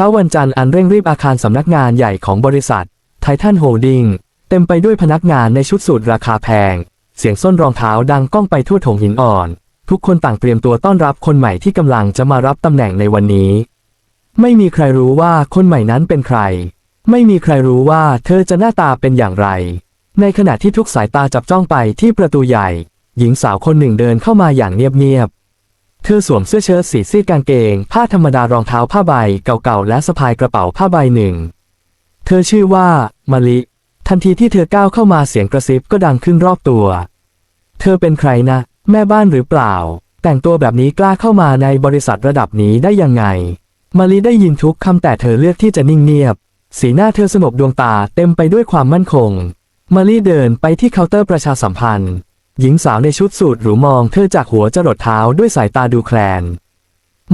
ช้าวันจันทร์อันเร่งรีบอาคารสำนักงานใหญ่ของบริษัทไททันโฮลดิ้งเต็มไปด้วยพนักงานในชุดสูทราคาแพง เสียงส้นรองเท้าดังก้องไปทั่วถงหินอ่อน ทุกคนต่างเตรียมตัวต้อนรับคนใหม่ที่กำลังจะมารับตำแหน่งในวันนี้ ไม่มีใครรู้ว่าคนใหม่นั้นเป็นใคร ไม่มีใครรู้ว่าเธอจะหน้าตาเป็นอย่างไร ในขณะที่ทุกสายตาจับจ้องไปที่ประตูใหญ่ หญิงสาวคนหนึ่งเดินเข้ามาอย่างเงียบๆ เธอสวมเสื้อเชิ้ตสีซีดกางเกง ผ้าธรรมดารองเท้าผ้าใบเก่าๆ และสะพายกระเป๋าผ้าใบหนึ่ง เธอชื่อว่ามะลิ ทันทีที่เธอก้าวเข้ามาเสียงกระซิบก็ดังขึ้นรอบตัว เธอเป็นใครนะ แม่บ้านหรือเปล่า แต่งตัวแบบนี้กล้าเข้ามาในบริษัทระดับนี้ได้ยังไง มาลีได้ยินทุกคำแต่เธอเลือกที่จะนิ่งเงียบ สีหน้าเธอสงบดวงตาเต็มไปด้วยความมั่นคงมาลีเดินไปที่เคาน์เตอร์ประชาสัมพันธ์ หญิงสาวในชุดสูทหรูมองเธอจากหัวจรดเท้าด้วยสายตาดูแคลน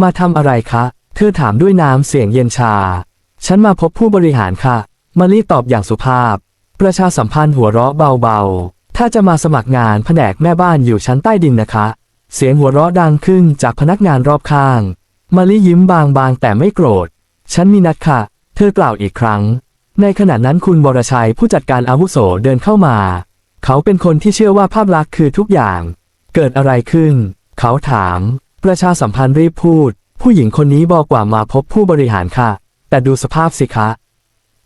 มาทำอะไรคะ เธอถามด้วยน้ำเสียงเย็นชา ฉันมาพบผู้บริหารค่ะ มาลีตอบอย่างสุภาพ ประชาสัมพันธ์หัวเราะเบาๆ ถ้าจะมาสมัครงานแผนกแม่บ้านอยู่ชั้นใต้ดินนะคะ เสียงหัวเราะดังขึ้นจากพนักงานรอบข้าง มาลียิ้มบางๆแต่ไม่โกรธ ฉันมีนัดค่ะ เธอกล่าวอีกครั้ง ในขณะนั้นคุณบรชัยผู้จัดการอาวุโสเดินเข้ามา เขาเป็นคนที่เชื่อว่าภาพลักษณ์คือทุกอย่าง เกิดอะไรขึ้น เขาถาม ประชาสัมพันธ์รีบพูด ผู้หญิงคนนี้บอกว่ามาพบผู้บริหารค่ะ แต่ดูสภาพสิคะ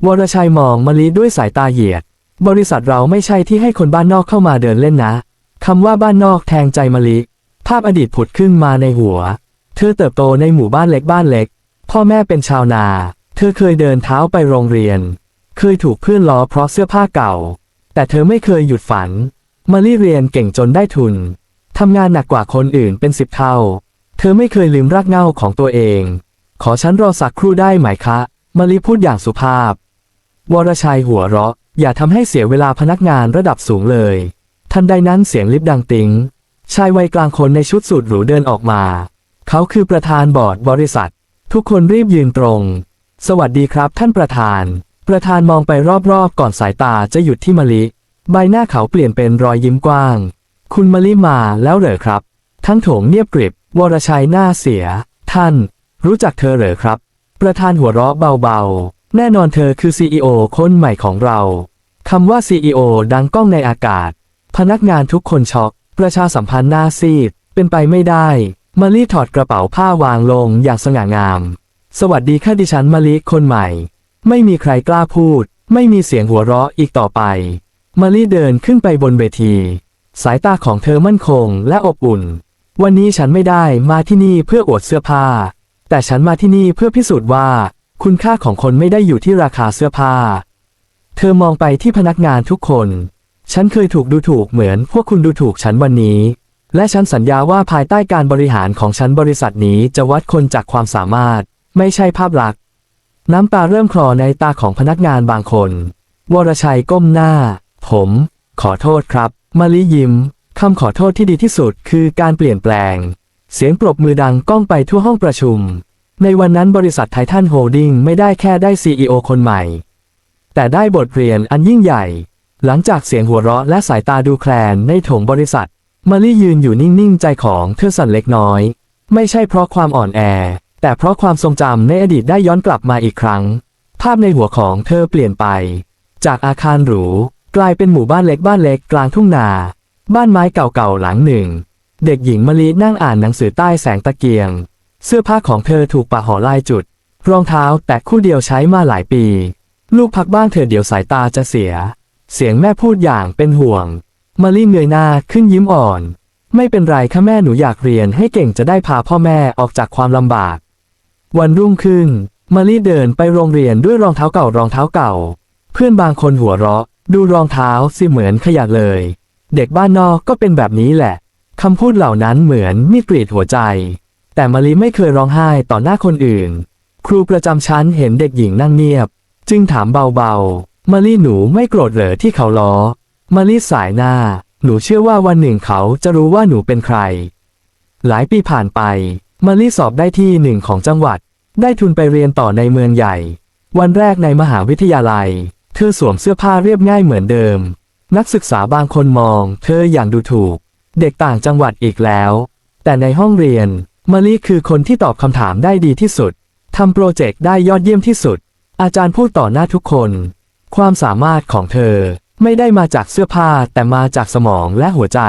วรชัยมองมะลิด้วยสายตาเหยียด บริษัทเราไม่ใช่ที่ให้คนบ้านนอกเข้ามาเดินเล่นนะคำว่าบ้านนอกแทงใจมะลิ ภาพอดีตผุดขึ้นมาในหัว เธอเติบโตในหมู่บ้านเล็กบ้านเล็ก พ่อแม่เป็นชาวนา เธอเคยเดินเท้าไปโรงเรียน เคยถูกเพื่อนล้อเพราะเสื้อผ้าเก่า แต่เธอไม่เคยหยุดฝัน มาลิเรียนเก่งจนได้ทุน ทำงานหนักกว่าคนอื่นเป็นสิบเท่า เธอไม่เคยลืมรากเหง้าของตัวเอง ขอฉันรอสักครู่ได้ไหมคะมาลิพูดอย่างสุภาพ วรชัยหัวเราะ อย่าทำให้เสียเวลาพนักงานระดับสูงเลย ทันใดนั้นเสียงลิฟต์ดังติ้ง ชายวัยกลางคนในชุดสูทหรูเดินออกมา เขาคือประธานบอร์ดบริษัท ทุกคนรีบยืนตรง สวัสดีครับท่านประธาน ประธานมองไปรอบๆ ก่อนสายตาจะหยุดที่มะลิ ใบหน้าเขาเปลี่ยนเป็นรอยยิ้มกว้าง คุณมะลิมาแล้วเหรอครับ ทั้งโถงเงียบกริบ วรชัยหน้าเสีย ท่าน รู้จักเธอเหรอครับ ประธานหัวเราะเบาๆ แน่นอนเธอคือ CEO คนใหม่ของเราคำว่า CEO ดังก้องในอากาศ พนักงานทุกคนช็อก ประชาสัมพันธ์หน้าซีด เป็นไปไม่ได้มาลีถอดกระเป๋าผ้าวางลงอย่างสง่างาม สวัสดีค่ะดิฉันมาลีคนใหม่ ไม่มีใครกล้าพูด ไม่มีเสียงหัวเราะอีกต่อไป มาลีเดินขึ้นไปบนเวที สายตาของเธอมั่นคงและอบอุ่น วันนี้ฉันไม่ได้มาที่นี่เพื่ออวดเสื้อผ้า แต่ฉันมาที่นี่เพื่อพิสูจน์ว่า คุณค่าของคนไม่ได้อยู่ที่ราคาเสื้อผ้า เธอมองไปที่พนักงานทุกคน ฉันเคยถูกดูถูกเหมือนพวกคุณดูถูกฉันวันนี้ และฉันสัญญาว่าภายใต้การบริหารของฉันบริษัทนี้จะวัดคนจากความสามารถ ไม่ใช่ภาพลักษณ์ น้ำตาเริ่มคลอในตาของพนักงานบางคน วรชัยก้มหน้า ผม ขอโทษครับมาลิยิ้มคำขอโทษที่ดีที่สุดคือการเปลี่ยนแปลง เสียงปรบมือดังก้องไปทั่วห้องประชุม ในวันนั้นบริษัทไททันโฮลดิ้งไม่ได้แค่ได้ CEO คนใหม่ แต่ได้บทเรียนอันยิ่งใหญ่ หลังจากเสียงหัวเราะและสายตาดูแคลนในโถงบริษัทมาลี่ยืนอยู่นิ่ง ๆ ใจของเธอสั่นเล็กน้อย ไม่ใช่เพราะความอ่อนแอ แต่เพราะความทรงจำในอดีตได้ย้อนกลับมาอีกครั้ง ภาพในหัวของเธอเปลี่ยนไป จากอาคารหรูกลายเป็นหมู่บ้านเล็กบ้านเล็กกลางทุ่งนา บ้านไม้เก่าๆหลังหนึ่ง เด็กหญิงมะลินั่งอ่านหนังสือใต้แสงตะเกียง เสื้อผ้าของเธอถูกปะห่อลายจุด รองเท้าแตะคู่เดียวใช้มาหลายปี ลูกพักบ้านเธอเดี๋ยวสายตาจะเสีย เสียงแม่พูดอย่างเป็นห่วงมาลี่เงยหน้าขึ้นยิ้มอ่อน ไม่เป็นไรค่ะแม่หนูอยากเรียนให้เก่งจะได้พาพ่อแม่ออกจากความลำบาก วันรุ่งขึ้นมาลี่เดินไปโรงเรียนด้วยรองเท้าเก่ารองเท้าเก่า เพื่อนบางคนหัวเราะ ดูรองเท้าสิเหมือนขยะเลย เด็กบ้านนอกก็เป็นแบบนี้แหละคำพูดเหล่านั้นเหมือนมีดกรีดหัวใจ แต่มาลีไม่เคยร้องไห้ต่อหน้าคนอื่น ครูประจำชั้นเห็นเด็กหญิงนั่งเงียบ จึงถามเบาๆมาลีหนูไม่โกรธเหรอที่เขาล้อมาลีสายหน้า หนูเชื่อว่าวันหนึ่งเขาจะรู้ว่าหนูเป็นใคร หลายปีผ่านไป มาลีสอบได้ที่หนึ่งของจังหวัด ได้ทุนไปเรียนต่อในเมืองใหญ่ วันแรกในมหาวิทยาลัย เธอสวมเสื้อผ้าเรียบง่ายเหมือนเดิม นักศึกษาบางคนมอง เธออย่างดูถูก เด็กต่างจังหวัดอีกแล้ว แต่ในห้องเรียนมาลีคือคนที่ตอบคำถามได้ดีที่สุดททำโปรเจกต์ได้ยอดเยี่ยมที่สุด อาจารย์พูดต่อหน้าทุกคน ความสามารถของเธอไม่ได้มาจากเสื้อผ้าแต่มาจากสมองและหัวใจ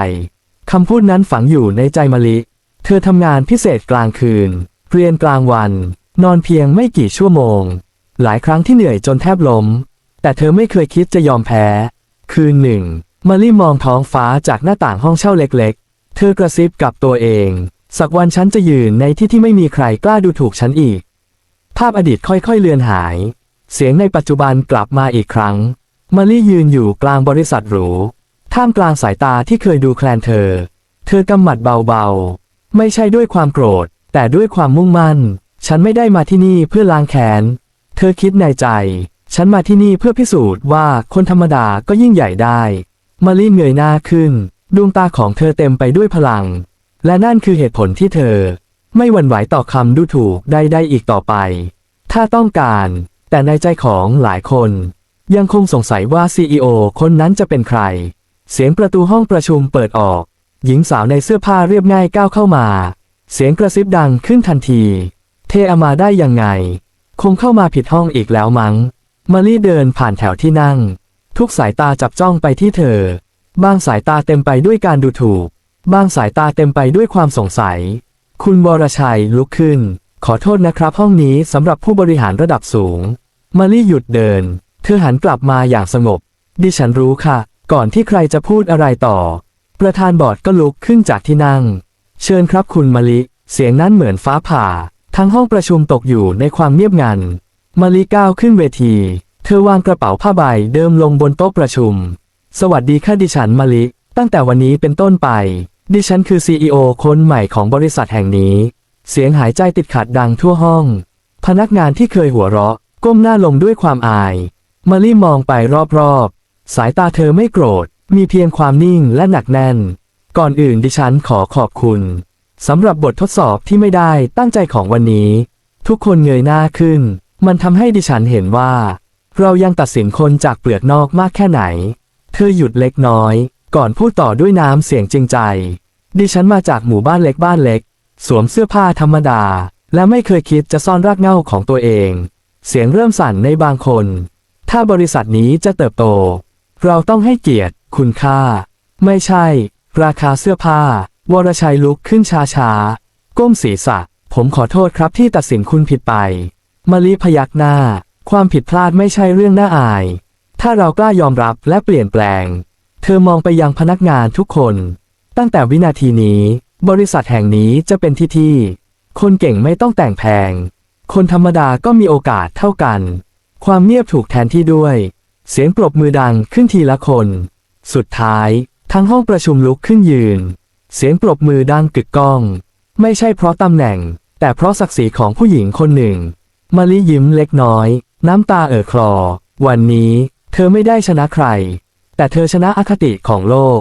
คำพูดนั้นฝังอยู่ในใจมะลิ เธอทำงานพิเศษกลางคืน เรียนกลางวัน นอนเพียงไม่กี่ชั่วโมง หลายครั้งที่เหนื่อยจนแทบล้ม แต่เธอไม่เคยคิดจะยอมแพ้ คืนหนึ่งมาลี่มองท้องฟ้าจากหน้าต่างห้องเช่าเล็กๆ เธอกระซิบกับตัวเอง สักวันฉันจะยืนในที่ที่ไม่มีใครกล้าดูถูกฉันอีก ภาพอดีตค่อยๆเลือนหาย เสียงในปัจจุบันกลับมาอีกครั้งมาลี่ยืนอยู่กลางบริษัทหรู ท่ามกลางสายตาที่เคยดูแคลนเธอ เธอกำหมัดเบาๆ ไม่ใช่ด้วยความโกรธ แต่ด้วยความมุ่งมั่น ฉันไม่ได้มาที่นี่เพื่อล้างแค้น เธอคิดในใจ ฉันมาที่นี่เพื่อพิสูจน์ว่าคนธรรมดาก็ยิ่งใหญ่ได้มาลี่เงยหน้าขึ้น ดวงตาของเธอเต็มไปด้วยพลัง และนั่นคือเหตุผลที่เธอ ไม่หวั่นไหวต่อคำดูถูกใดๆอีกต่อไป ถ้าต้องการ แต่ในใจของหลายคน ยังคงสงสัยว่า CEO คนนั้นจะเป็นใคร เสียงประตูห้องประชุมเปิดออก หญิงสาวในเสื้อผ้าเรียบง่ายก้าวเข้ามา เสียงกระซิบดังขึ้นทันที เทอามาได้ยังไง คงเข้ามาผิดห้องอีกแล้วมั้งมารีเดินผ่านแถวที่นั่ง ทุกสายตาจับจ้องไปที่เธอ บางสายตาเต็มไปด้วยการดูถูก บางสายตาเต็มไปด้วยความสงสัย คุณวรชัยลุกขึ้น ขอโทษนะครับห้องนี้สำหรับผู้บริหารระดับสูงมารีหยุดเดิน เธอหันกลับมาอย่างสงบ ดิฉันรู้ค่ะ ก่อนที่ใครจะพูดอะไรต่อ ประธานบอร์ดก็ลุกขึ้นจากที่นั่ง เชิญครับคุณมะลิ เสียงนั้นเหมือนฟ้าผ่า ทั้งห้องประชุมตกอยู่ในความเงียบงันมะลิก้าวขึ้นเวที เธอวางกระเป๋าผ้าใบเดิมลงบนโต๊ะประชุม สวัสดีค่ะดิฉันมะลิ ตั้งแต่วันนี้เป็นต้นไป ดิฉันคือ CEO คนใหม่ของบริษัทแห่งนี้ เสียงหายใจติดขัดดังทั่วห้อง พนักงานที่เคยหัวเราะ ก้มหน้าลงด้วยความอายมะลิมองไปรอบๆ สายตาเธอไม่โกรธ มีเพียงความนิ่งและหนักแน่น ก่อนอื่นดิฉันขอขอบคุณสำหรับบททดสอบที่ไม่ได้ตั้งใจของวันนี้ ทุกคนเงยหน้าขึ้น มันทำให้ดิฉันเห็นว่า เรายังตัดสินคนจากเปลือกนอกมากแค่ไหน เธอหยุดเล็กน้อย ก่อนพูดต่อด้วยน้ำเสียงจริงใจ ดิฉันมาจากหมู่บ้านเล็กบ้านเล็ก สวมเสื้อผ้าธรรมดา และไม่เคยคิดจะซ่อนรากเหง้าของตัวเอง เสียงเริ่มสั่นในบางคน ถ้าบริษัทนี้จะเติบโต เราต้องให้เกียรติ คุณค่า ไม่ใช่ ราคาเสื้อผ้า วรชัยลุกขึ้นช้าช้าก้มศีรษะ ผมขอโทษครับที่ตัดสินคุณผิดไปมาลีพยักหน้า ความผิดพลาดไม่ใช่เรื่องน่าอาย ถ้าเรากล้ายอมรับและเปลี่ยนแปลง เธอมองไปยังพนักงานทุกคน ตั้งแต่วินาทีนี้ บริษัทแห่งนี้จะเป็นที่ที่ คนเก่งไม่ต้องแต่งแพง คนธรรมดาก็มีโอกาสเท่ากัน ความเงียบถูกแทนที่ด้วย เสียงปรบมือดังขึ้นทีละคน สุดท้าย ทั้งห้องประชุมลุกขึ้นยืน เสียงปรบมือดังกึกก้อง ไม่ใช่เพราะตำแหน่ง แต่เพราะศักดิ์ศรีของผู้หญิงคนหนึ่งมาลิยิ้มเล็กน้อย น้ำตาเอ่อคลอ วันนี้ เธอไม่ได้ชนะใคร แต่เธอชนะอคติของโลก